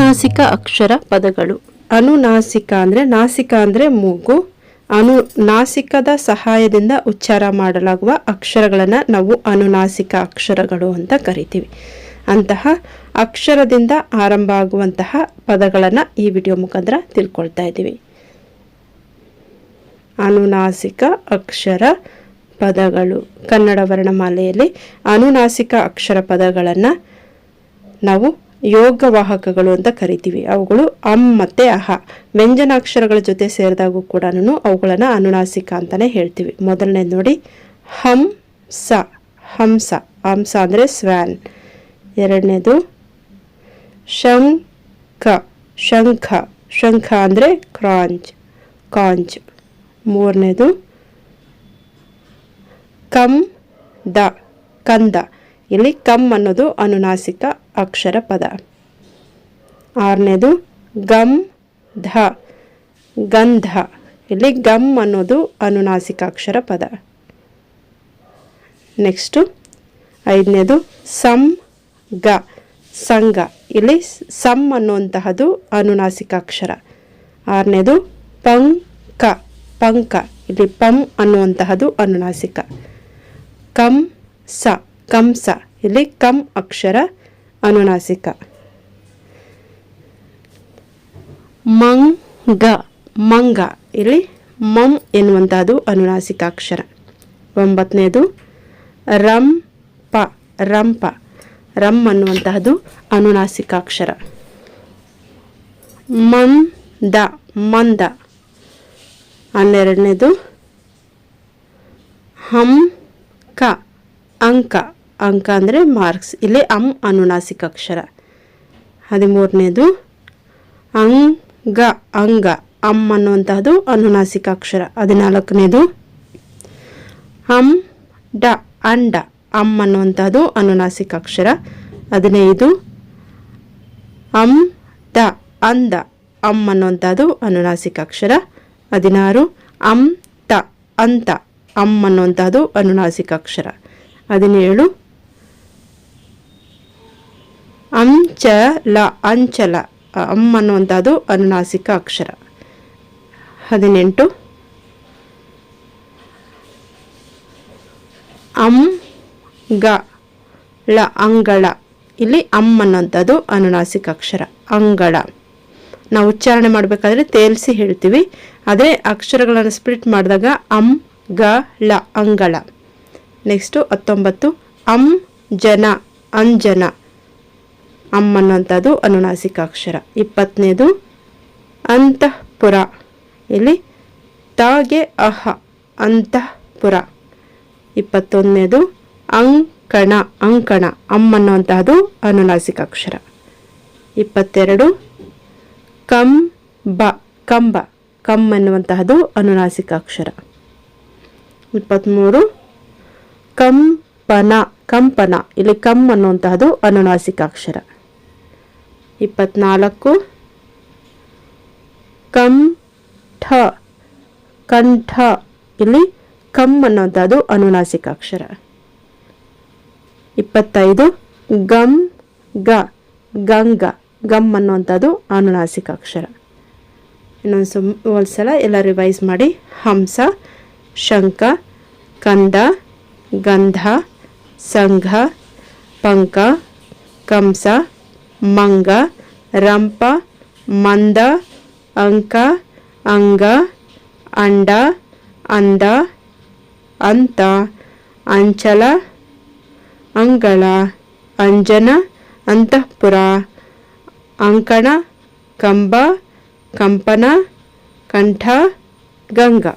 ಅನುನಾಸಿಕ ಅಕ್ಷರ ಪದಗಳು. ಅನುನಾಸಿಕ ಅಂದರೆ ನಾಸಿಕ ಅಂದರೆ ಮೂಗು. ಅನು ನಾಸಿಕದ ಸಹಾಯದಿಂದ ಉಚ್ಚಾರ ಮಾಡಲಾಗುವ ಅಕ್ಷರಗಳನ್ನು ನಾವು ಅನುನಾಸಿಕ ಅಕ್ಷರಗಳು ಅಂತ ಕರಿತೀವಿ. ಅಂತಹ ಅಕ್ಷರದಿಂದ ಆರಂಭ ಆಗುವಂತಹ ಪದಗಳನ್ನು ಈ ವಿಡಿಯೋ ಮುಖಾಂತರ ತಿಳ್ಕೊಳ್ತಾ ಇದ್ದೀವಿ. ಅನುನಾಸಿಕ ಅಕ್ಷರ ಪದಗಳು. ಕನ್ನಡ ವರ್ಣಮಾಲೆಯಲ್ಲಿ ಅನುನಾಸಿಕ ಅಕ್ಷರ ಪದಗಳನ್ನು ನಾವು ಯೋಗವಾಹಕಗಳು ಅಂತ ಕರಿತೀವಿ. ಅವುಗಳು ಅಂ ಮತ್ತು ಅಹ. ವ್ಯಂಜನಾಕ್ಷರಗಳ ಜೊತೆ ಸೇರಿದಾಗೂ ಕೂಡ ಅವುಗಳನ್ನು ಅನುನಾಸಿಕ ಅಂತಲೇ ಹೇಳ್ತೀವಿ. ಮೊದಲನೇದು ನೋಡಿ, ಹಂ ಸ ಹಂಸ ಹಂಸ ಅಂದರೆ ಸ್ವ್ಯಾನ್ ಎರಡನೇದು ಶಂಖ ಶಂಖ. ಶಂಖ ಅಂದರೆ ಕ್ರಾಂಚ್, ಕಾಂಚ್. ಮೂರನೇದು, ಕಂ ದ, ಕಂದ. ಇಲ್ಲಿ ಕಮ್ ಅನ್ನೋದು ಅನುನಾಸಿಕ ಅಕ್ಷರ ಪದ. ಆರನೇದು ಗಮ್ ಧ, ಗಂಧ. ಇಲ್ಲಿ ಗಮ್ ಅನ್ನೋದು ಅನುನಾಸಿಕ ಅಕ್ಷರ ಪದ. ನೆಕ್ಸ್ಟು ಐದನೇದು ಸಂ ಗ ಸಂಗ ಇಲ್ಲಿ ಸಂ ಅನ್ನುವಂತಹದ್ದು ಅನುನಾಸಿಕ ಅಕ್ಷರ. ಆರನೇದು ಪಂಕ ಪಂಕ. ಇಲ್ಲಿ ಪಂ ಅನ್ನುವಂತಹದ್ದು ಅನುನಾಸಿಕ. ಕಂ ಸ ಕಂಸ. ಇಲ್ಲಿ ಕಂ ಅಕ್ಷರ, ಅನುನಾಸಿಕ. ಮಂಗ ಮಂಗ. ಇಲ್ಲಿ ಮಂ ಎನ್ನುವಂಥದ್ದು ಅನುನಾಸಿಕ ಅಕ್ಷರ. ಒಂಬತ್ತನೇದು ಪ ರಂಪ. ರಂ ಅನ್ನುವಂತಹದ್ದು ಅನುನಾಸಿಕ ಅಕ್ಷರ. ಮಂದ ಮಂದ. ಹನ್ನೆರಡನೇದು ಹಂ ಕ ಅಂಕ. ಅಂಕ ಅಂದರೆ ಮಾರ್ಕ್ಸ್ ಇಲ್ಲಿ ಅಂ ಅನುನಾಸಿಕ ಅಕ್ಷರ. ಹದಿಮೂರನೇದು ಅಂಗ ಅಂಗ. ಅಂ ಅನ್ನುವಂತಹದ್ದು ಅನುನಾಸಿಕ ಅಕ್ಷರ. ಹದಿನಾಲ್ಕನೇದು ಅಂ, ಡ, ಅಂಡ. ಅಂ ಅನ್ನುವಂತಹದ್ದು ಅನುನಾಸಿಕ ಅಕ್ಷರ. ಹದಿನೈದು ಅಂ, ದ, ಅಂದ. ಅಂ ಅನ್ನುವಂಥದ್ದು ಅನುನಾಸಿಕ ಅಕ್ಷರ. ಹದಿನಾರು ಅಂ, ತ, ಅಂತ. ಅಂ ಅನ್ನುವಂಥದ್ದು ಅನುನಾಸಿಕ ಅಕ್ಷರ. ಹದಿನೇಳು ಅಂಚಲ ಅಂಚಲ, ಅಂ ಅನ್ನುವಂಥದ್ದು ಅನುನಾಸಿಕ ಅಕ್ಷರ. ಹದಿನೆಂಟು. ಅಂ, ಗ, ಳ, ಅಂಗಳ. ಇಲ್ಲಿ ಅಂ ಅನ್ನುವಂಥದ್ದು ಅನುನಾಸಿಕ ಅಕ್ಷರ, ಅಂಗಳ. ನಾವು ಉಚ್ಚಾರಣೆ ಮಾಡಬೇಕಾದ್ರೆ ತೇಲ್ಸಿ ಹೇಳ್ತೀವಿ. ಆದರೆ ಅಕ್ಷರಗಳನ್ನು ಸ್ಪ್ಲಿಟ್ ಮಾಡಿದಾಗ ಅಂ, ಗ ಳ ಅಂಗಳ. ನೆಕ್ಸ್ಟು ಹತ್ತೊಂಬತ್ತು. ಅಂ, ಜನ, ಅಂಜನ. ಅಂ ಅನ್ನುವಂಥದ್ದು ಅನುನಾಸಿಕ ಅಕ್ಷರ ಇಪ್ಪತ್ತನೇದು, ಅಂತಃಪುರ. ಇಲ್ಲಿ, ತಾಗೆ ಅಹ, ಅಂತಃಪುರ. ಇಪ್ಪತ್ತೊಂದನೇದು, ಅಂಕಣ ಅಂಕಣ ಅಮ್ಮನ್ನುವಂತಹದ್ದು ಅನುನಾಸಿಕ ಅಕ್ಷರ ಇಪ್ಪತ್ತೆರಡು, ಕಂಬ ಕಂಬ ಕಮ್ ಅನ್ನುವಂತಹದ್ದು ಅನುನಾಸಿಕ ಅಕ್ಷರ ಇಪ್ಪತ್ತ್ಮೂರು, ಕಂಪನ ಕಂಪನ. ಇಲ್ಲಿ ಕಮ್ ಅನ್ನುವಂತಹದ್ದು ಅನುನಾಸಿಕ ಅಕ್ಷರ ಇಪ್ಪತ್ನಾಲ್ಕು. ಕಂಠ ಕಂಠ ಇಲ್ಲಿ ಕಂ ಅನ್ನುವಂಥದ್ದು ಅನುನಾಸಿಕ ಅಕ್ಷರ. ಇಪ್ಪತ್ತೈದು. ಗಮ್ ಗ. ಗಂಗ. ಗಮ್ ಅನ್ನುವಂಥದ್ದು ಅನುನಾಸಿಕ ಅಕ್ಷರ. ಇನ್ನೊಂದು ಸುಮ್ ಒಂದ್ಸಲ ಎಲ್ಲ ರಿವೈಸ್ ಮಾಡಿ. ಹಂಸ, ಶಂಕ ಕಂದ ಗಂಧ, ಸಂಘ, ಪಂಕ, ಕಂಸ ಮಂಗ, ರಂಪ, ಮಂದ, ಅಂಕ, ಅಂಗ, ಅಂಡ, ಅಂದ, ಅಂತ, ಅಂಚಲ, ಅಂಗಳ, ಅಂಜನ, ಅಂತಃಪುರ, ಅಂಕಣ, ಕಂಬ, ಕಂಪನ, ಕಂಠ, ಗಂಗಾ.